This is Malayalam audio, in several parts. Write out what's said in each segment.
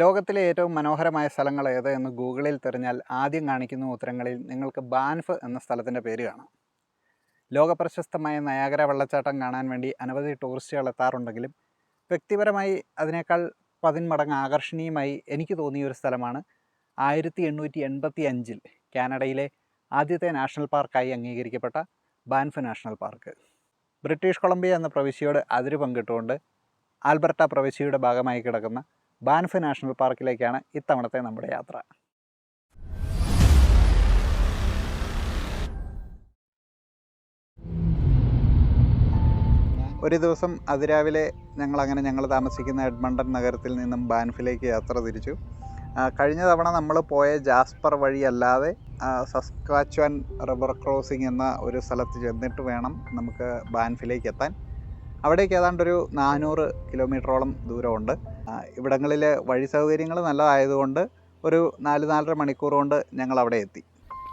ലോകത്തിലെ ഏറ്റവും മനോഹരമായ സ്ഥലങ്ങൾ ഏത് എന്ന് ഗൂഗിളിൽ തിരഞ്ഞാൽ ആദ്യം കാണിക്കുന്ന ഉത്തരങ്ങളിൽ നിങ്ങൾക്ക് ബാൻഫ് എന്ന സ്ഥലത്തിന്റെ പേര് കാണാം. ലോകപ്രശസ്തമായ നയാഗര വെള്ളച്ചാട്ടം കാണാൻ വേണ്ടി അനവധി ടൂറിസ്റ്റുകൾ എത്താറുണ്ടെങ്കിലും വ്യക്തിപരമായി അതിനേക്കാൾ പതിന്മടങ്ങ് ആകർഷണീയമായി എനിക്ക് തോന്നിയ ഒരു സ്ഥലമാണ് ആയിരത്തി എണ്ണൂറ്റി എൺപത്തി അഞ്ചിൽ കാനഡയിലെ ആദ്യത്തെ നാഷണൽ പാർക്കായി അംഗീകരിക്കപ്പെട്ട Banff national park. British Columbia എന്ന പ്രവിശ്യയോട് അതിര് പങ്കിട്ടുകൊണ്ട് ആൽബർട്ട പ്രവിശ്യയുടെ ഭാഗമായി കിടക്കുന്ന ബാൻഫ് നാഷണൽ പാർക്കിലേക്കാണ് ഇത്തവണത്തെ നമ്മുടെ യാത്ര. ഒരു ദിവസം അതിരാവിലെ ഞങ്ങളങ്ങനെ ഞങ്ങൾ താമസിക്കുന്ന എഡ്മണ്ടൻ നഗരത്തിൽ നിന്നും ബാൻഫിലേക്ക് യാത്ര തിരിച്ചു. കഴിഞ്ഞ തവണ നമ്മൾ പോയ ജാസ്പർ വഴിയല്ലാതെ സസ്കാച്വാൻ റിവർ ക്രോസിംഗ് എന്ന ഒരു സ്ഥലത്ത് ചെന്നിട്ട് വേണം നമുക്ക് ബാൻഫിലേക്ക് എത്താൻ അവിടേക്ക് ഏതാണ്ട് ഒരു നാനൂറ് കിലോമീറ്ററോളം ദൂരമുണ്ട്. ഇവിടങ്ങളിൽ വഴി സൗകര്യങ്ങൾ നല്ലതായതുകൊണ്ട് ഒരു നാല് നാലര മണിക്കൂർ കൊണ്ട് ഞങ്ങൾ അവിടെ എത്തി.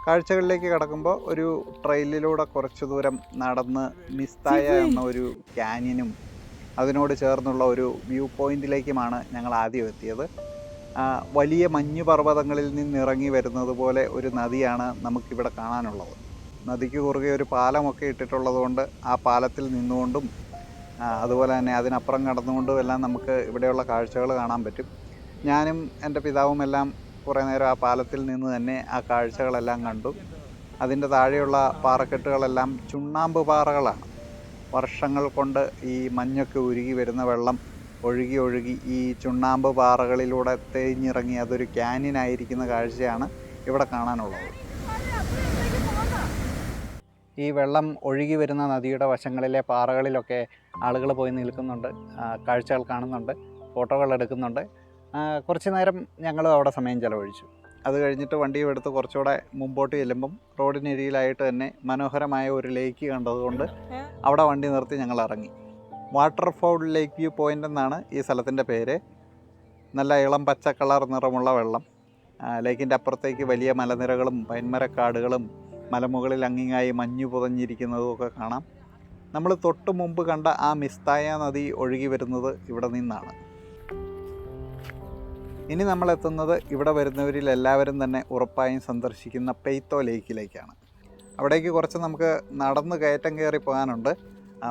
കാഴ്ചകളിലേക്ക് കടക്കുമ്പോൾ ഒരു ട്രെയിലിലൂടെ കുറച്ച് ദൂരം നടന്ന് മിസ്തായ എന്ന ഒരു ക്യാനിയനും അതിനോട് ചേർന്നുള്ള ഒരു വ്യൂ പോയിന്റിലേക്കുമാണ് ഞങ്ങൾ ആദ്യം എത്തിയത്. വലിയ മഞ്ഞു പർവതങ്ങളിൽ നിന്നിറങ്ങി വരുന്നത് പോലെ ഒരു നദിയാണ് നമുക്കിവിടെ കാണാനുള്ളത്. നദിക്ക് കുറുകെ ഒരു പാലമൊക്കെ ഇട്ടിട്ടുള്ളത് കൊണ്ട് ആ പാലത്തിൽ നിന്നുകൊണ്ടും അതുപോലെ തന്നെ അതിനപ്പുറം കടന്നുകൊണ്ടും എല്ലാം നമുക്ക് ഇവിടെയുള്ള കാഴ്ചകൾ കാണാൻ പറ്റും. ഞാനും എന്റെ പിതാവും എല്ലാം കുറേ നേരം ആ പാലത്തിൽ നിന്ന് തന്നെ ആ കാഴ്ചകളെല്ലാം കണ്ടു. അതിന്റെ താഴെയുള്ള പാറക്കെട്ടുകളെല്ലാം ചുണ്ണാമ്പ് പാറകളാണ്. വർഷങ്ങൾ കൊണ്ട് ഈ മഞ്ഞൊക്കെ ഉരുകി വരുന്ന വെള്ളം ഒഴുകി ഒഴുകി ഈ ചുണ്ണാമ്പ് പാറകളിലൂടെ തേഞ്ഞിറങ്ങി അതൊരു ക്യാനിനായിരിക്കുന്ന കാഴ്ചയാണ് ഇവിടെ കാണാനുള്ളത്. ഈ വെള്ളം ഒഴുകി വരുന്ന നദിയുടെ വശങ്ങളിലെ പാറകളിലൊക്കെ ആളുകൾ പോയി നിൽക്കുന്നുണ്ട് കാഴ്ചകൾ കാണുന്നുണ്ട് ഫോട്ടോകൾ എടുക്കുന്നുണ്ട്. കുറച്ച് നേരം ഞങ്ങൾ അവിടെ സമയം ചിലവഴിച്ചു. അത് കഴിഞ്ഞിട്ട് വണ്ടിയും എടുത്ത് കുറച്ചുകൂടെ മുമ്പോട്ട് ചെല്ലുമ്പം റോഡിനരിയിലായിട്ട് തന്നെ മനോഹരമായ ഒരു ലേക്ക് കണ്ടതുകൊണ്ട് അവിടെ വണ്ടി നിർത്തി ഞങ്ങൾ ഇറങ്ങി. വാട്ടർഫോൾ ലേക്ക് വ്യൂ പോയിന്റ് എന്നാണ് ഈ സ്ഥലത്തിന്റെ പേര്. നല്ല ഇളം പച്ച കളർ നിറമുള്ള വെള്ളം. ലേക്കിന്റെ അപ്പുറത്തേക്ക് വലിയ മലനിരകളും പൈന്മരക്കാടുകളും മലമുകളിൽ അങ്ങിങ്ങായി മഞ്ഞു പുതഞ്ഞിരിക്കുന്നതും ഒക്കെ കാണാം. നമ്മൾ തൊട്ട് മുമ്പ് കണ്ട ആ മിസ്തായ നദി ഒഴുകി വരുന്നത് ഇവിടെ നിന്നാണ്. ഇനി നമ്മൾ എത്തുന്നത് ഇവിടെ വരുന്നവരിൽ എല്ലാവരും തന്നെ ഉറപ്പായും സന്ദർശിക്കുന്ന പെയ്ത്തോ ലേക്കിലേക്കാണ്. അവിടേക്ക് കുറച്ച് നമുക്ക് നടന്ന് കയറ്റം കയറി പോകാനുണ്ട്.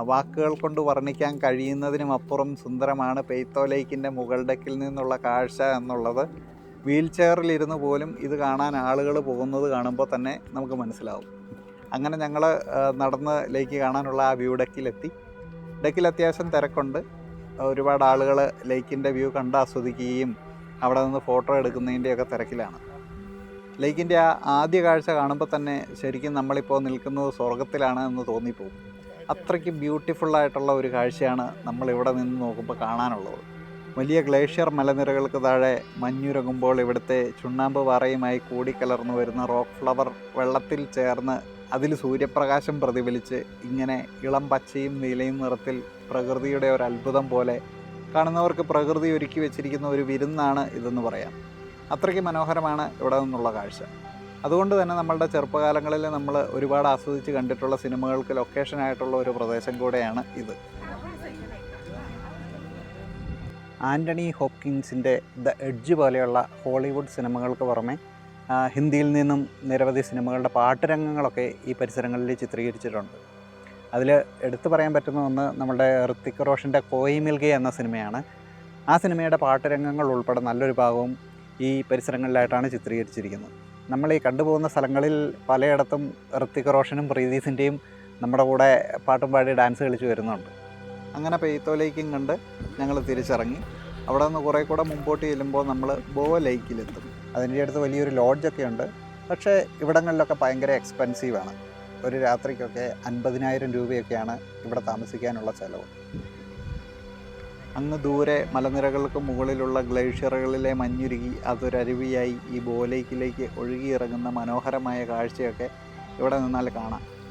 വാക്കുകൾ കൊണ്ട് വർണിക്കാൻ കഴിയുന്നതിനും അപ്പുറം സുന്ദരമാണ് പെയ്ത്തോ ലേക്കിന്റെ മുകൾ ഡെക്കിൽ നിന്നുള്ള കാഴ്ച എന്നുള്ളത്. വീൽ ചെയറിലിരുന്ന് പോലും ഇത് കാണാൻ ആളുകൾ പോകുന്നത് കാണുമ്പോൾ തന്നെ നമുക്ക് മനസ്സിലാവും. അങ്ങനെ ഞങ്ങൾ നടന്ന് ലേക്ക് കാണാനുള്ള ആ വ്യൂ ഡെക്കിലെത്തി. ഡെക്കിൽ അത്യാവശ്യം തിരക്കുണ്ട്. ഒരുപാട് ആളുകൾ ലേക്കിന്റെ വ്യൂ കണ്ട് ആസ്വദിക്കുകയും അവിടെ നിന്ന് ഫോട്ടോ എടുക്കുന്നതിന്റെയൊക്കെ തിരക്കിലാണ്. ലേക്കിന്റെ ആ ആദ്യ കാഴ്ച കാണുമ്പോൾ തന്നെ ശരിക്കും നമ്മളിപ്പോൾ നിൽക്കുന്നത് സ്വർഗത്തിലാണ് എന്ന് തോന്നിപ്പോകും. അത്രയ്ക്ക് ബ്യൂട്ടിഫുള്ളായിട്ടുള്ള ഒരു കാഴ്ചയാണ് നമ്മളിവിടെ നിന്ന് നോക്കുമ്പോൾ കാണാനുള്ളത്. വലിയ ഗ്ലേഷ്യർ മലനിരകൾക്ക് താഴെ മഞ്ഞുരകുമ്പോൾ ഇവിടുത്തെ ചുണ്ണാമ്പ് പാറയുമായി കൂടിക്കലർന്നു വരുന്ന റോക്ക് ഫ്ലവർ വെള്ളത്തിൽ ചേർന്ന് അതിൽ സൂര്യപ്രകാശം പ്രതിഫലിച്ച് ഇങ്ങനെ ഇളം പച്ചയും നീലയും നിറത്തിൽ പ്രകൃതിയുടെ ഒരു അത്ഭുതം പോലെ കാണുന്നവർക്ക് പ്രകൃതി ഒരുക്കി വെച്ചിരിക്കുന്ന ഒരു വിരുന്നാണ് ഇതെന്ന് പറയാം. അത്രയ്ക്ക് മനോഹരമാണ് ഇവിടെ നിന്നുള്ള കാഴ്ച. അതുകൊണ്ട് തന്നെ നമ്മളുടെ ചെറുപ്പകാലങ്ങളിൽ നമ്മൾ ഒരുപാട് ആസ്വദിച്ച് കണ്ടിട്ടുള്ള സിനിമകൾക്ക് ലൊക്കേഷനായിട്ടുള്ള ഒരു പ്രദേശം കൂടെയാണ് ഇത്. ആന്റണി ഹോപ്കിൻസിന്റെ ദ എഡ്ജ് പോലെയുള്ള ഹോളിവുഡ് സിനിമകൾക്ക് പുറമെ ഹിന്ദിയിൽ നിന്നും നിരവധി സിനിമകളുടെ പാട്ടുരംഗങ്ങളൊക്കെ ഈ പരിസരങ്ങളിൽ ചിത്രീകരിച്ചിട്ടുണ്ട്. അതിൽ എടുത്തു പറയാൻ പറ്റുന്ന ഒന്ന് നമ്മുടെ ഋത്തിക് റോഷന്റെ കോയി മിൽഗെ എന്ന സിനിമയാണ്. ആ സിനിമയുടെ പാട്ടുരംഗങ്ങൾ ഉൾപ്പെടെ നല്ലൊരു ഭാഗവും ഈ പരിസരങ്ങളിലായിട്ടാണ് ചിത്രീകരിച്ചിരിക്കുന്നത്. നമ്മൾ ഈ കണ്ടുപോകുന്ന സ്ഥലങ്ങളിൽ പലയിടത്തും ഋത്തിക് റോഷനും പ്രീതീസിന്റെയും നമ്മുടെ കൂടെ പാട്ടും പാടി ഡാൻസ് കളിച്ച് വരുന്നുണ്ട്. അങ്ങനെ പെയ്ത്തോലേക്കും കണ്ട് ഞങ്ങൾ തിരിച്ചിറങ്ങി. അവിടെ നിന്ന് കുറേ കൂടെ മുമ്പോട്ട് ചെല്ലുമ്പോൾ നമ്മൾ ബോ ലേക്കിലെത്തും. അതിന്റെ അടുത്ത് വലിയൊരു ലോഡ്ജൊക്കെ ഉണ്ട്. പക്ഷേ ഇവിടങ്ങളിലൊക്കെ ഭയങ്കര എക്സ്പെൻസീവാണ് ഒരു രാത്രിക്കൊക്കെ അൻപതിനായിരം രൂപയൊക്കെയാണ് ഇവിടെ താമസിക്കാനുള്ള ചിലവ്. അങ്ങ് ദൂരെ മലനിരകൾക്ക് മുകളിലുള്ള ഗ്ലേഷ്യറുകളിലെ മഞ്ഞുരുകി അതൊരരുവിയായി ഈ ബോലേക്കിലേക്ക് ഒഴുകിയിറങ്ങുന്ന മനോഹരമായ കാഴ്ചയൊക്കെ ഇവിടെ നിന്നാൽ കാണാം.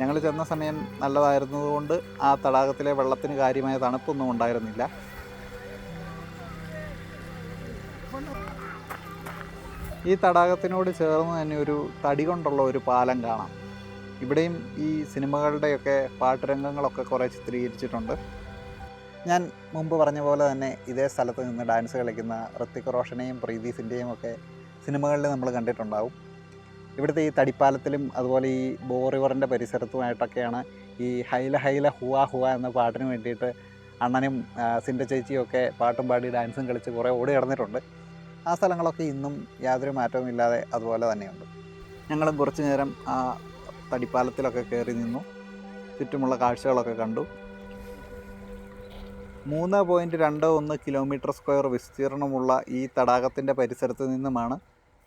ഞങ്ങൾ ചെന്ന സമയം നല്ലതായിരുന്നതുകൊണ്ട് ആ തടാകത്തിലെ വെള്ളത്തിന് കാര്യമായ തണുപ്പൊന്നും ഉണ്ടായിരുന്നില്ല. ഈ തടാകത്തിനോട് ചേർന്ന് തന്നെ ഒരു തടി കൊണ്ടുള്ള ഒരു പാലം കാണാം. ഇവിടെയും ഈ സിനിമകളുടെയൊക്കെ പാട്ടുരംഗങ്ങളൊക്കെ കുറേ ചിത്രീകരിച്ചിട്ടുണ്ട്. ഞാൻ മുമ്പ് പറഞ്ഞ പോലെ തന്നെ ഇതേ സ്ഥലത്ത് നിന്ന് ഡാൻസ് കളിക്കുന്ന ഋത്തിക് റോഷനെയും പ്രീതി സിന്റെയും ഒക്കെ സിനിമകളിൽ നമ്മൾ കണ്ടിട്ടുണ്ടാവും. ഇവിടുത്തെ ഈ തടിപ്പാലത്തിലും അതുപോലെ ഈ ബോ റിവറിന്റെ പരിസരത്തുമായിട്ടൊക്കെയാണ് ഈ ഹൈല ഹൈല ഹുവ ഹുവ എന്ന പാട്ടിന് വേണ്ടിയിട്ട് അണ്ണനും സിന്റെ ചേച്ചിയും ഒക്കെ പാട്ടും പാടി ഡാൻസും കളിച്ച് കുറേ ഓടി കിടന്നിട്ടുണ്ട് ആ സ്ഥലങ്ങളൊക്കെ ഇന്നും യാതൊരു മാറ്റവും ഇല്ലാതെ അതുപോലെ തന്നെയുണ്ട്. ഞങ്ങളും കുറച്ച് നേരം ആ തടിപ്പാലത്തിലൊക്കെ കയറി നിന്നു. ചുറ്റുമുള്ള കാഴ്ചകളൊക്കെ കണ്ടു. മൂന്ന് പോയിന്റ് രണ്ട് ഒന്ന് കിലോമീറ്റർ സ്ക്വയർ വിസ്തീർണമുള്ള ഈ തടാകത്തിന്റെ പരിസരത്ത് നിന്നുമാണ്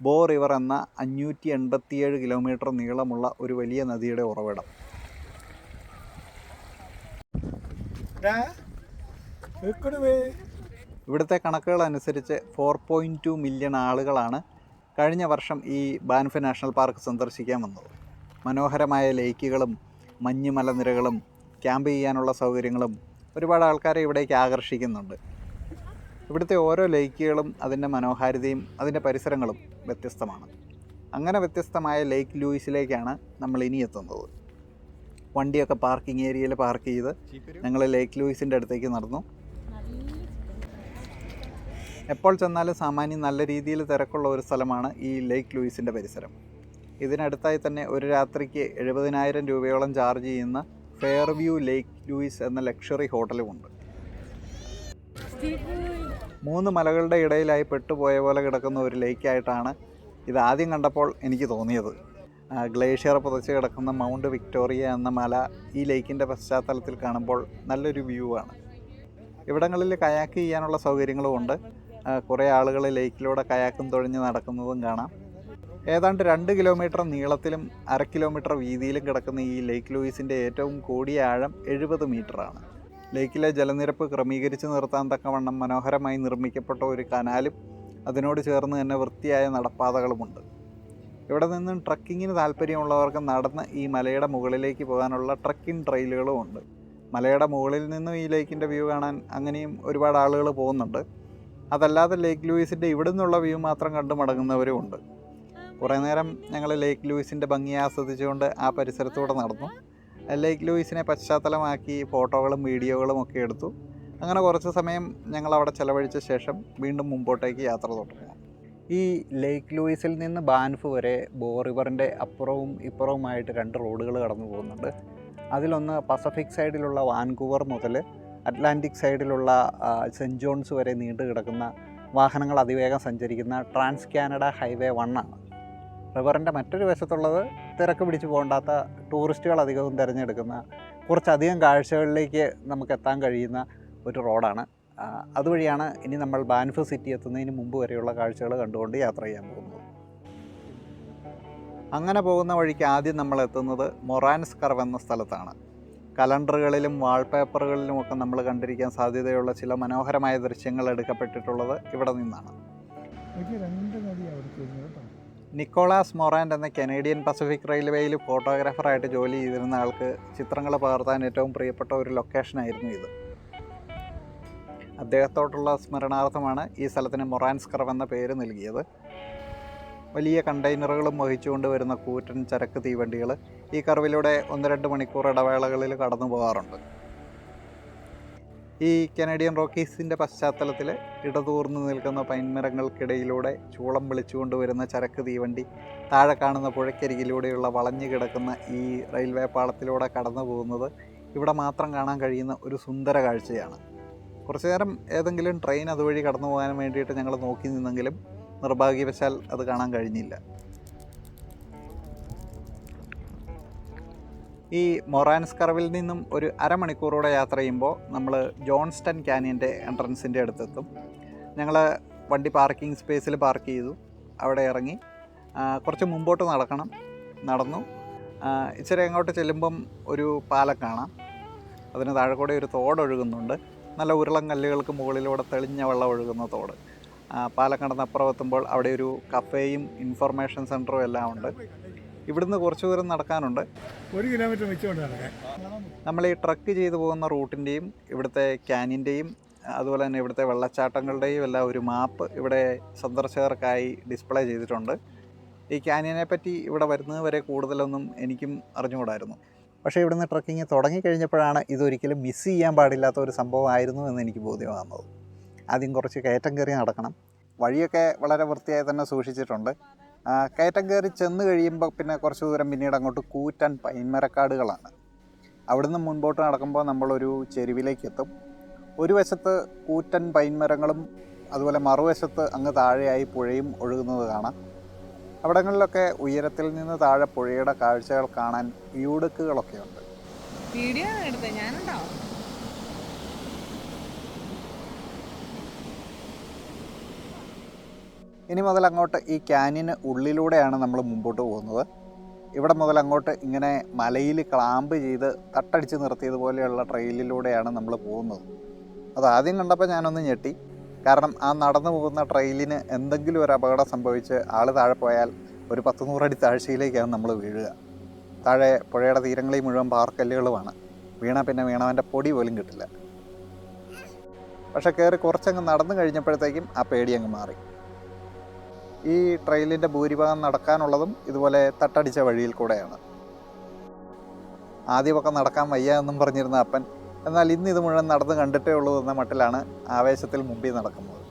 ബോ റിവർ എന്ന അഞ്ഞൂറ്റി എൺപത്തിയേഴ് കിലോമീറ്റർ നീളമുള്ള ഒരു വലിയ നദിയുടെ ഉറവിടം. ഇവിടുത്തെ കണക്കുകൾ അനുസരിച്ച് ഫോർ പോയിന്റ് ടു മില്യൺ ആളുകളാണ് കഴിഞ്ഞ വർഷം ഈ ബാൻഫ് നാഷണൽ പാർക്ക് സന്ദർശിക്കാൻ വന്നത്. മനോഹരമായ ലേക്കുകളും മഞ്ഞ് മലനിരകളും ക്യാമ്പ് ചെയ്യാനുള്ള സൗകര്യങ്ങളും ഒരുപാട് ആൾക്കാരെ ഇവിടേക്ക് ആകർഷിക്കുന്നുണ്ട്. ഇവിടുത്തെ ഓരോ ലേക്കുകളും അതിന്റെ മനോഹാരിതയും അതിന്റെ പരിസരങ്ങളും വ്യത്യസ്തമാണ്. അങ്ങനെ വ്യത്യസ്തമായ ലേക്ക് ലൂയിസിലേക്കാണ് നമ്മൾ ഇനി എത്തുന്നത്. വണ്ടിയൊക്കെ പാർക്കിംഗ് ഏരിയയിൽ പാർക്ക് ചെയ്ത് ഞങ്ങൾ ലേക്ക് ലൂയിസിന്റെ അടുത്തേക്ക് നടന്നു. എപ്പോൾ ചെന്നാലും സാമാന്യം നല്ല രീതിയിൽ തിരക്കുള്ള ഒരു സ്ഥലമാണ് ഈ ലേക്ക് ലൂയിസിന്റെ പരിസരം. ഇതിനടുത്തായി തന്നെ ഒരു രാത്രിക്ക് എഴുപതിനായിരം രൂപയോളം ചാർജ് ചെയ്യുന്ന ഫെയർ വ്യൂ ലേക്ക് ലൂയിസ് എന്ന ലക്ഷറി ഹോട്ടലുമുണ്ട് മൂന്ന് മലകളുടെ ഇടയിലായി പെട്ടുപോയ പോലെ കിടക്കുന്ന ഒരു ലേക്കായിട്ടാണ് ഇത് ആദ്യം കണ്ടപ്പോൾ എനിക്ക് തോന്നിയത്. ഗ്ലേഷ്യർ പുതച്ച് കിടക്കുന്ന മൗണ്ട് വിക്ടോറിയ എന്ന മല ഈ ലേക്കിന്റെ പശ്ചാത്തലത്തിൽ കാണുമ്പോൾ നല്ലൊരു വ്യൂ ആണ്. ഇവിടങ്ങളിൽ കയാക്ക് ചെയ്യാനുള്ള സൗകര്യങ്ങളും ഉണ്ട്. കുറേ ആളുകൾ ലേക്കിലൂടെ കയാക്കും തുഴഞ്ഞ് നടക്കുന്നതും കാണാം. ഏതാണ്ട് രണ്ട് കിലോമീറ്റർ നീളത്തിലും അര കിലോമീറ്റർ വീതിയിലും കിടക്കുന്ന ഈ ലേക്ക് ലൂയിസിന്റെ ഏറ്റവും കൂടിയ ആഴം എഴുപത് മീറ്ററാണ് ലേക്കിലെ ജലനിരപ്പ് ക്രമീകരിച്ച് നിർത്താൻ തക്കവണ്ണം മനോഹരമായി നിർമ്മിക്കപ്പെട്ട ഒരു കനാലും അതിനോട് ചേർന്ന് തന്നെ വൃത്തിയായ നടപ്പാതകളുമുണ്ട്. ഇവിടെ നിന്നും ട്രക്കിങ്ങിന് താല്പര്യമുള്ളവർക്ക് നടന്ന് ഈ മലയുടെ മുകളിലേക്ക് പോകാനുള്ള ട്രക്കിംഗ് ട്രെയിലുകളും ഉണ്ട്. മലയുടെ മുകളിൽ നിന്നും ഈ ലേക്കിന്റെ വ്യൂ കാണാൻ അങ്ങനെയും ഒരുപാട് ആളുകൾ പോകുന്നുണ്ട്. അതല്ലാതെ ലേക്ക് ലൂയിസിന്റെ ഇവിടെ നിന്നുള്ള വ്യൂ മാത്രം കണ്ടു മടങ്ങുന്നവരും ഉണ്ട്. കുറേ നേരം ഞങ്ങൾ ലേക്ക് ലൂയിസിന്റെ ഭംഗി ആസ്വദിച്ചുകൊണ്ട് ആ പരിസരത്തൂടെ നടന്നു. ലേക്ക് ലൂയിസിനെ പശ്ചാത്തലമാക്കി ഫോട്ടോകളും വീഡിയോകളും ഒക്കെ എടുത്തു. അങ്ങനെ കുറച്ച് സമയം ഞങ്ങൾ അവിടെ ചെലവഴിച്ച ശേഷം വീണ്ടും മുമ്പോട്ടേക്ക് യാത്ര തുടർന്നു. ഈ ലേക്ക് ലൂയിസിൽ നിന്ന് ബാൻഫ് വരെ ബോ റിവറിന്റെ അപ്പുറവും ഇപ്പുറവുമായിട്ട് രണ്ട് റോഡുകൾ കടന്നു പോകുന്നുണ്ട്. അതിലൊന്ന് പസഫിക് സൈഡിലുള്ള വാൻകൂവർ മുതൽ അറ്റ്ലാന്റിക് സൈഡിലുള്ള സെന്റ് ജോൺസ് വരെ നീണ്ടു കിടക്കുന്ന വാഹനങ്ങൾ അതിവേഗം സഞ്ചരിക്കുന്ന ട്രാൻസ് കാനഡ ഹൈവേ വണ്ണാണ് റിവറിന്റെ മറ്റൊരു വശത്തുള്ളത് തിരക്ക് പിടിച്ച് പോകണ്ടാത്ത ടൂറിസ്റ്റുകൾ അധികവും തിരഞ്ഞെടുക്കുന്ന കുറച്ചധികം കാഴ്ചകളിലേക്ക് നമുക്ക് എത്താൻ കഴിയുന്ന ഒരു റോഡാണ്. അതുവഴിയാണ് ഇനി നമ്മൾ ബാൻഫ് സിറ്റി എത്തുന്നതിന് മുമ്പ് വരെയുള്ള കാഴ്ചകൾ കണ്ടുകൊണ്ട് യാത്ര ചെയ്യാൻ പോകുന്നത്. അങ്ങനെ പോകുന്ന വഴിക്ക് ആദ്യം നമ്മൾ എത്തുന്നത് മൊറാൻസ് കർവ് എന്ന സ്ഥലത്താണ്. കലണ്ടറുകളിലും വാൾപേപ്പറുകളിലും ഒക്കെ നമ്മൾ കണ്ടിരിക്കാൻ സാധ്യതയുള്ള ചില മനോഹരമായ ദൃശ്യങ്ങൾ എടുക്കപ്പെട്ടിട്ടുള്ളത് ഇവിടെ നിന്നാണ്. രണ്ട് നദിയാണ് നിക്കോളാസ് മൊറാൻഡ് എന്ന കനേഡിയൻ പസഫിക് റെയിൽവേയിൽ ഫോട്ടോഗ്രാഫറായിട്ട് ജോലി ചെയ്തിരുന്ന ആൾക്ക് ചിത്രങ്ങൾ പകർത്താൻ ഏറ്റവും പ്രിയപ്പെട്ട ഒരു ലൊക്കേഷനായിരുന്നു ഇത്. അദ്ദേഹത്തോടുള്ള സ്മരണാർത്ഥമാണ് ഈ സ്ഥലത്തിന് മൊറാൻസ് ക്രവ് എന്ന പേര് നൽകിയത്. വലിയ കണ്ടെയ്നറുകളും വഹിച്ചുകൊണ്ട് വരുന്ന കൂറ്റൻ ചരക്ക് തീവണ്ടികൾ ഈ കർവിലൂടെ ഒന്ന് രണ്ട് മണിക്കൂർ ഇടവേളകളിൽ കടന്നു പോകാറുണ്ട് ഈ കനേഡിയൻ റോക്കീസിന്റെ പശ്ചാത്തലത്തിൽ ഇടതൂർന്ന് നിൽക്കുന്ന പൈൻമരങ്ങൾക്കിടയിലൂടെ ചൂളം വിളിച്ചുകൊണ്ട് വരുന്ന ചരക്ക് തീവണ്ടി താഴെ കാണുന്ന പുഴയ്ക്കരികിലൂടെയുള്ള വളഞ്ഞു കിടക്കുന്ന ഈ റെയിൽവേ പാളത്തിലൂടെ കടന്നു പോകുന്നത് ഇവിടെ മാത്രം കാണാൻ കഴിയുന്ന ഒരു സുന്ദര കാഴ്ചയാണ്. കുറച്ചു നേരം ഏതെങ്കിലും ട്രെയിൻ അതുവഴി കടന്നു പോകാൻ വേണ്ടിയിട്ട് ഞങ്ങൾ നോക്കി നിന്നെങ്കിലും നിർഭാഗ്യവശാൽ അത് കാണാൻ കഴിഞ്ഞില്ല. ഈ മൊറാൻസ് കറവിൽ നിന്നും ഒരു അരമണിക്കൂറോടെ യാത്ര ചെയ്യുമ്പോൾ നമ്മൾ ജോൺസ്റ്റൺ ക്യാനിയന്റെ എൻട്രൻസിന്റെ അടുത്തെത്തും. ഞങ്ങൾ വണ്ടി പാർക്കിംഗ് സ്പേസിൽ പാർക്ക് ചെയ്തു. അവിടെ ഇറങ്ങി. കുറച്ച് മുമ്പോട്ട് നടക്കണം. നടന്നു. ഇച്ചിരി അങ്ങോട്ട് ചെല്ലുമ്പം ഒരു പാലം കാണാം. അതിന് താഴെ കൂടെ ഒരു തോട് ഒഴുകുന്നുണ്ട്. നല്ല ഉരുളൻ കല്ലുകൾക്ക് മുകളിലൂടെ തെളിഞ്ഞ വെള്ളം ഒഴുകുന്ന തോട്. പാലം കടന്ന് അപ്പുറം എത്തുമ്പോൾ അവിടെ ഒരു കഫേയും ഇൻഫർമേഷൻ സെന്ററും എല്ലാം ഉണ്ട്. ഇവിടുന്ന് കുറച്ച് ദൂരം നടക്കാനുണ്ട്. ഒരു കിലോമീറ്റർ മിച്ചമുണ്ട് നടക്കാൻ. നമ്മൾ ഈ ട്രക്ക് ചെയ്തു പോകുന്ന റൂട്ടിന്റെയും ഇവിടുത്തെ ക്യാനിന്റെയും അതുപോലെ തന്നെ ഇവിടുത്തെ വെള്ളച്ചാട്ടങ്ങളുടെയും എല്ലാം ഒരു മാപ്പ് ഇവിടെ സന്ദർശകർക്കായി ഡിസ്പ്ലേ ചെയ്തിട്ടുണ്ട്. ഈ ക്യാനിയനെ പറ്റി ഇവിടെ വരുന്നത് വരെ കൂടുതലൊന്നും എനിക്കും അറിഞ്ഞുകൂടായിരുന്നു. പക്ഷേ ഇവിടുന്ന് ട്രക്കിങ് തുടങ്ങിക്കഴിഞ്ഞപ്പോഴാണ് ഇതൊരിക്കലും മിസ് ചെയ്യാൻ പാടില്ലാത്ത ഒരു സംഭവമായിരുന്നു എന്ന് എനിക്ക് ബോധ്യമാകുന്നത്. ആദ്യം കുറച്ച് കയറ്റം കയറി നടക്കണം. വഴിയൊക്കെ വളരെ വൃത്തിയായി തന്നെ സൂക്ഷിച്ചിട്ടുണ്ട്. കയറ്റം കയറി ചെന്ന് കഴിയുമ്പോൾ പിന്നെ കുറച്ച് ദൂരം പിന്നീട് അങ്ങോട്ട് കൂറ്റൻ പൈൻമരക്കാടുകളാണ്. അവിടുന്ന് മുൻപോട്ട് നടക്കുമ്പോൾ നമ്മളൊരു ചെരുവിലേക്ക് എത്തും ഒരു വശത്ത് കൂറ്റൻ പൈൻമരങ്ങളും അതുപോലെ മറുവശത്ത് അങ്ങ് താഴെയായി പുഴയും ഒഴുകുന്നത് കാണാം. അവിടങ്ങളിലൊക്കെ ഉയരത്തിൽ നിന്ന് താഴെ പുഴയുടെ കാഴ്ചകൾ കാണാൻ വ്യൂടുക്കുകളൊക്കെ ഉണ്ട് വീഡിയോ എടുത്തേ? ഞാനുണ്ടാവും ഇനി മുതൽ അങ്ങോട്ട് ഈ ക്യാനിന് ഉള്ളിലൂടെയാണ് നമ്മൾ മുമ്പോട്ട് പോകുന്നത്. ഇവിടെ മുതൽ അങ്ങോട്ട് ഇങ്ങനെ മലയിൽ ക്ലാമ്പ് ചെയ്ത് തട്ടടിച്ച് നിർത്തിയതുപോലെയുള്ള ട്രെയിലിലൂടെയാണ് നമ്മൾ പോകുന്നത്. അത് ആദ്യം കണ്ടപ്പോൾ ഞാനൊന്ന് ഞെട്ടി. കാരണം ആ നടന്നു പോകുന്ന ട്രെയിലിന് എന്തെങ്കിലും ഒരു അപകടം സംഭവിച്ച് ആൾ താഴെ പോയാൽ ഒരു പത്ത് നൂറടി താഴ്ചയിലേക്കാണ് നമ്മൾ വീഴുക. താഴെ പുഴയുടെ തീരങ്ങളിൽ മുഴുവൻ പാർക്കല്ലുകളുമാണ് വീണാൽ പിന്നെ വീണവന്റെ പൊടി പോലും കിട്ടില്ല. പക്ഷേ കയറി കുറച്ചങ്ങ് നടന്നു കഴിഞ്ഞപ്പോഴത്തേക്കും ആ പേടി അങ്ങ് മാറി. ഈ ട്രെയിലിന്റെ ഭൂരിഭാഗം നടക്കാനുള്ളതും ഇതുപോലെ തട്ടടിച്ച വഴിയിൽ കൂടെയാണ്. ആദ്യമൊക്കെ നടക്കാൻ വയ്യ എന്നും പറഞ്ഞിരുന്ന അപ്പൻ എന്നാൽ ഇന്ന് ഇത് മുഴുവൻ നടന്ന് കണ്ടിട്ടേ ഉള്ളൂ എന്ന മട്ടിലാണ് ആവേശത്തിൽ മുമ്പിൽ നടക്കുന്നത്.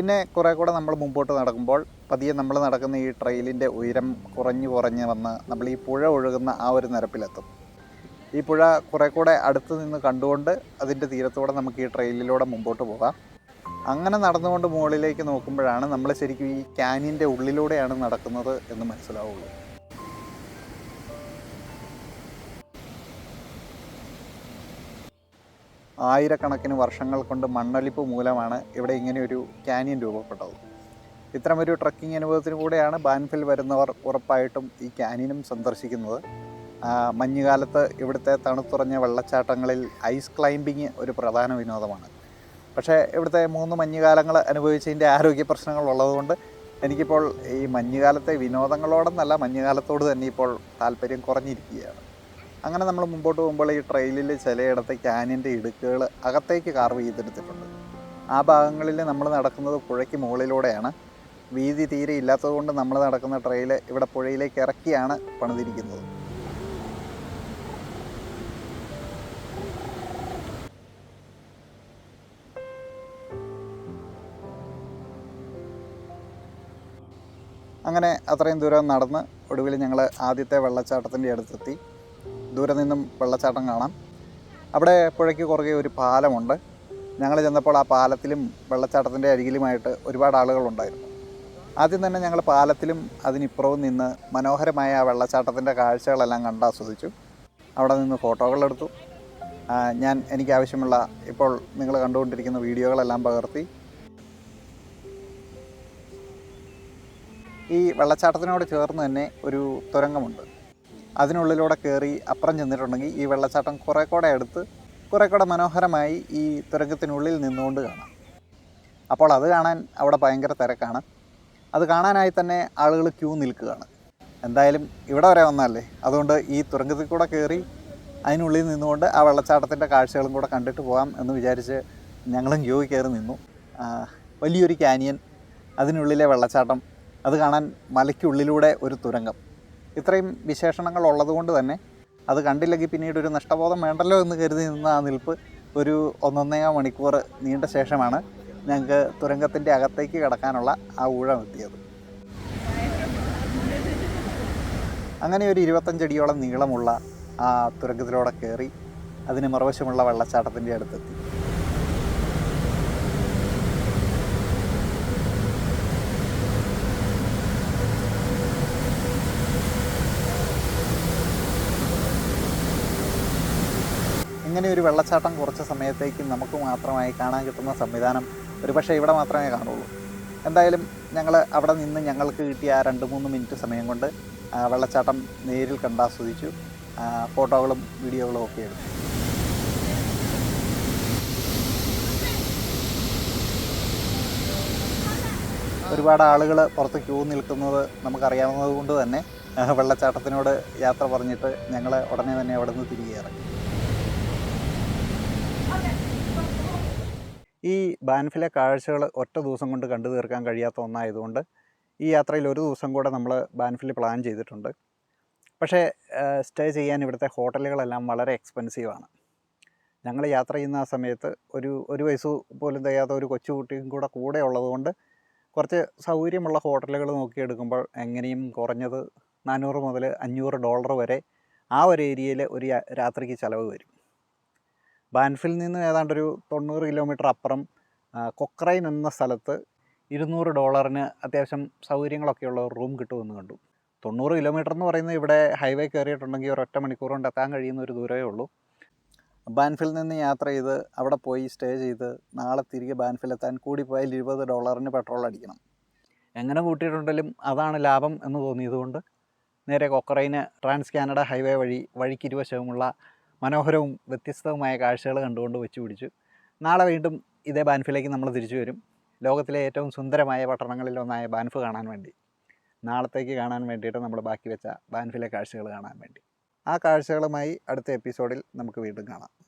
പിന്നെ കുറേ കൂടെ നമ്മൾ മുമ്പോട്ട് നടക്കുമ്പോൾ പതിയെ നമ്മൾ നടക്കുന്ന ഈ ട്രെയിലിന്റെ ഉയരം കുറഞ്ഞു കുറഞ്ഞ് വന്ന് നമ്മൾ ഈ പുഴ ഒഴുകുന്ന ആ ഒരു നിരപ്പിലെത്തും. ഈ പുഴ കുറേ കൂടെ അടുത്ത് നിന്ന് കണ്ടുകൊണ്ട് അതിന്റെ തീരത്തൂടെ നമുക്ക് ഈ ട്രെയിലിലൂടെ മുമ്പോട്ട് പോകാം. അങ്ങനെ നടന്നുകൊണ്ട് മുകളിലേക്ക് നോക്കുമ്പോഴാണ് നമ്മൾ ശരിക്കും ഈ ക്യാനിന്റെ ഉള്ളിലൂടെയാണ് നടക്കുന്നത് എന്ന് മനസ്സിലാവുള്ളൂ. ആയിരക്കണക്കിന് വർഷങ്ങൾ കൊണ്ട് മണ്ണൊലിപ്പ് മൂലമാണ് ഇവിടെ ഇങ്ങനെയൊരു ക്യാനിയൻ രൂപപ്പെട്ടത്. ഇത്തരമൊരു ട്രക്കിംഗ് അനുഭവത്തിന് കൂടെയാണ് ബാൻഫിൽ വരുന്നവർ ഉറപ്പായിട്ടും ഈ കാനിയനും സന്ദർശിക്കുന്നത്. മഞ്ഞുകാലത്ത് ഇവിടുത്തെ തണുത്തുറഞ്ഞ വെള്ളച്ചാട്ടങ്ങളിൽ ഐസ് ക്ലൈംബിങ് ഒരു പ്രധാന വിനോദമാണ്. പക്ഷേ ഇവിടുത്തെ മൂന്ന് മഞ്ഞുകാലങ്ങൾ അനുഭവിച്ചതിന്റെ ആരോഗ്യ പ്രശ്നങ്ങൾ ഉള്ളതുകൊണ്ട് എനിക്കിപ്പോൾ ഈ മഞ്ഞുകാലത്തെ വിനോദങ്ങളോടൊന്നല്ല മഞ്ഞുകാലത്തോട് തന്നെ ഇപ്പോൾ താല്പര്യം കുറഞ്ഞിരിക്കുകയാണ്. അങ്ങനെ നമ്മൾ മുമ്പോട്ട് പോകുമ്പോൾ ഈ ട്രെയിലിൽ ചിലയിടത്ത് ക്യാനിന്റെ ഇടുക്കുകൾ അകത്തേക്ക് കാർവ് ചെയ്തെടുത്തിട്ടുണ്ട് ആ ഭാഗങ്ങളിൽ നമ്മൾ നടക്കുന്നത് പുഴയ്ക്ക് മുകളിലൂടെയാണ്. വീതി തീരെ ഇല്ലാത്തതുകൊണ്ട് നമ്മൾ നടക്കുന്ന ട്രെയിൽ ഇവിടെ പുഴയിലേക്ക് ഇറക്കിയാണ് പണിതിരിക്കുന്നത്. അങ്ങനെ അത്രയും ദൂരം നടന്ന് ഒടുവിൽ ഞങ്ങൾ ആദ്യത്തെ വെള്ളച്ചാട്ടത്തിന്റെ അടുത്തെത്തി. ദൂരെ നിന്നും വെള്ളച്ചാട്ടം കാണാം. അവിടെ പുഴയ്ക്ക് കുറുകെ ഒരു പാലമുണ്ട്. ഞങ്ങൾ ചെന്നപ്പോൾ ആ പാലത്തിലും വെള്ളച്ചാട്ടത്തിന്റെ അരികിലുമായിട്ട് ഒരുപാട് ആളുകളുണ്ടായിരുന്നു. ആദ്യം തന്നെ ഞങ്ങൾ പാലത്തിലും അതിനിപ്പുറവും നിന്ന് മനോഹരമായ ആ വെള്ളച്ചാട്ടത്തിന്റെ കാഴ്ചകളെല്ലാം കണ്ടാസ്വദിച്ചു അവിടെ നിന്ന് ഫോട്ടോകളെടുത്തു ഞാൻ എനിക്ക് ആവശ്യമുള്ള ഇപ്പോൾ നിങ്ങൾ കണ്ടുകൊണ്ടിരിക്കുന്ന വീഡിയോകളെല്ലാം പകർത്തി. ഈ വെള്ളച്ചാട്ടത്തിനോട് ചേർന്ന് തന്നെ ഒരു തുരങ്കമുണ്ട്. അതിനുള്ളിലൂടെ കയറി അപ്പുറം ചെന്നിട്ടുണ്ടെങ്കിൽ ഈ വെള്ളച്ചാട്ടം കുറേ കൂടെ അടുത്ത് കുറേ കൂടെ മനോഹരമായി ഈ തുരങ്കത്തിനുള്ളിൽ നിന്നുകൊണ്ട് കാണാം. അപ്പോൾ അത് കാണാൻ അവിടെ ഭയങ്കര തിരക്കാണ്. അത് കാണാനായി തന്നെ ആളുകൾ ക്യൂ നിൽക്കുകയാണ്. എന്തായാലും ഇവിടെ വരെ വന്നതല്ലേ? അതുകൊണ്ട് ഈ തുരങ്കത്തിൽ കൂടെ കയറി അതിനുള്ളിൽ നിന്നുകൊണ്ട് ആ വെള്ളച്ചാട്ടത്തിന്റെ കാഴ്ചകളും കൂടെ കണ്ടിട്ട് പോകാം എന്ന് വിചാരിച്ച് ഞങ്ങളും ക്യൂ കയറി നിന്നു. വലിയൊരു ക്യാനിയൻ അതിനുള്ളിലെ വെള്ളച്ചാട്ടം അത് കാണാൻ മലയ്ക്കുള്ളിലൂടെ ഒരു തുരങ്കം. ഇത്രയും വിശേഷണങ്ങൾ ഉള്ളതുകൊണ്ട് തന്നെ അത് കണ്ടില്ലെങ്കിൽ പിന്നീട് ഒരു നഷ്ടബോധം വേണ്ടല്ലോ എന്ന് കരുതി നിന്ന ആ നിൽപ്പ് ഒരു ഒന്നൊന്നേ മണിക്കൂർ നീണ്ട ശേഷമാണ് ഞങ്ങൾക്ക് തുരങ്കത്തിന്റെ അകത്തേക്ക് കിടക്കാനുള്ള ആ ഊഴം എത്തിയത്. അങ്ങനെ ഒരു ഇരുപത്തഞ്ചടിയോളം നീളമുള്ള ആ തുരങ്കത്തിലൂടെ കയറി അതിന് മറുവശമുള്ള വെള്ളച്ചാട്ടത്തിന്റെ അടുത്തെത്തി. ഇങ്ങനെ ഒരു വെള്ളച്ചാട്ടം കുറച്ച് സമയത്തേക്ക് നമുക്ക് മാത്രമായി കാണാൻ കിട്ടുന്ന സംവിധാനം ഒരുപക്ഷെ ഇവിടെ മാത്രമേ കാണുള്ളൂ. എന്തായാലും ഞങ്ങൾ അവിടെ നിന്ന് ഞങ്ങൾക്ക് കിട്ടിയ ആ രണ്ട് മൂന്ന് മിനിറ്റ് സമയം കൊണ്ട് വെള്ളച്ചാട്ടം നേരിൽ കണ്ടാസ്വദിച്ചു ഫോട്ടോകളും വീഡിയോകളും ഒക്കെ എടുത്തു. ഒരുപാട് ആളുകൾ പുറത്ത് ക്യൂ നിൽക്കുന്നത് നമുക്കറിയാവുന്നത് കൊണ്ട് തന്നെ വെള്ളച്ചാട്ടത്തിനോട് യാത്ര പറഞ്ഞിട്ട് ഞങ്ങൾ ഉടനെ തന്നെ അവിടെ നിന്ന് തിരികെ ഇറങ്ങി. ഈ ബാൻഫിലെ കാഴ്ചകൾ ഒറ്റ ദിവസം കൊണ്ട് കണ്ടു തീർക്കാൻ കഴിയാത്ത ഒന്നായതുകൊണ്ട് ഈ യാത്രയിൽ ഒരു ദിവസം കൂടെ നമ്മൾ ബാൻഫിൽ പ്ലാൻ ചെയ്തിട്ടുണ്ട്. പക്ഷേ സ്റ്റേ ചെയ്യാൻ ഇവിടുത്തെ ഹോട്ടലുകളെല്ലാം വളരെ എക്സ്പെൻസീവാണ്. ഞങ്ങൾ യാത്ര ചെയ്യുന്ന ആ സമയത്ത് ഒരു ഒരു വയസ്സ് പോലും തികയാത്ത ഒരു കൊച്ചുകുട്ടിയും കൂടെ കൂടെ ഉള്ളതുകൊണ്ട് കുറച്ച് സൗകര്യമുള്ള ഹോട്ടലുകൾ നോക്കിയെടുക്കുമ്പോൾ എങ്ങനെയും കുറഞ്ഞത് നാനൂറ് മുതൽ അഞ്ഞൂറ് ഡോളർ വരെ ആ ഒരു ഏരിയയിൽ ഒരു രാത്രിക്ക് ചിലവ് വരും. ബാൻഫിൽ നിന്ന് ഏതാണ്ടൊരു തൊണ്ണൂറ് കിലോമീറ്റർ അപ്പുറം കൊക്രൈൻ എന്ന സ്ഥലത്ത് ഇരുന്നൂറ് ഡോളറിന് അത്യാവശ്യം സൗകര്യങ്ങളൊക്കെയുള്ള ഒരു റൂം കിട്ടുമെന്ന് കണ്ടു. തൊണ്ണൂറ് കിലോമീറ്റർ എന്ന് പറയുന്നത് ഇവിടെ ഹൈവേ കയറിയിട്ടുണ്ടെങ്കിൽ ഒരൊറ്റ മണിക്കൂർ കൊണ്ട് എത്താൻ കഴിയുന്ന ഒരു ദൂരമേ ഉള്ളൂ. ബാൻഫിൽ നിന്ന് യാത്ര ചെയ്ത് അവിടെ പോയി സ്റ്റേ ചെയ്ത് നാളെ തിരികെ ബാൻഫിലെത്താൻ കൂടിപ്പോയാൽ ഇരുപത് ഡോളറിന് പെട്രോൾ അടിക്കണം. എങ്ങനെ കൂട്ടിയിട്ടുണ്ടെങ്കിലും അതാണ് ലാഭം എന്ന് തോന്നിയതുകൊണ്ട് നേരെ കൊക്കറൈന് ട്രാൻസ് കാനഡ ഹൈവേ വഴി വഴിക്ക് ഇരുവശവുമുള്ള മനോഹരവും വ്യത്യസ്തവുമായ കാഴ്ചകൾ കണ്ടുകൊണ്ട് വെച്ച് പിടിച്ചു. നാളെ വീണ്ടും ഇതേ ബാൻഫിലേക്ക് നമ്മൾ തിരിച്ചു വരും. ലോകത്തിലെ ഏറ്റവും സുന്ദരമായ പട്ടണങ്ങളിലൊന്നായ ബാൻഫ് കാണാൻ വേണ്ടി. നാളത്തേക്ക് കാണാൻ വേണ്ടിയിട്ട് നമ്മൾ ബാക്കി വെച്ച ബാൻഫിലെ കാഴ്ചകൾ കാണാൻ വേണ്ടി. ആ കാഴ്ചകളുമായി അടുത്ത എപ്പിസോഡിൽ നമുക്ക് വീണ്ടും കാണാം.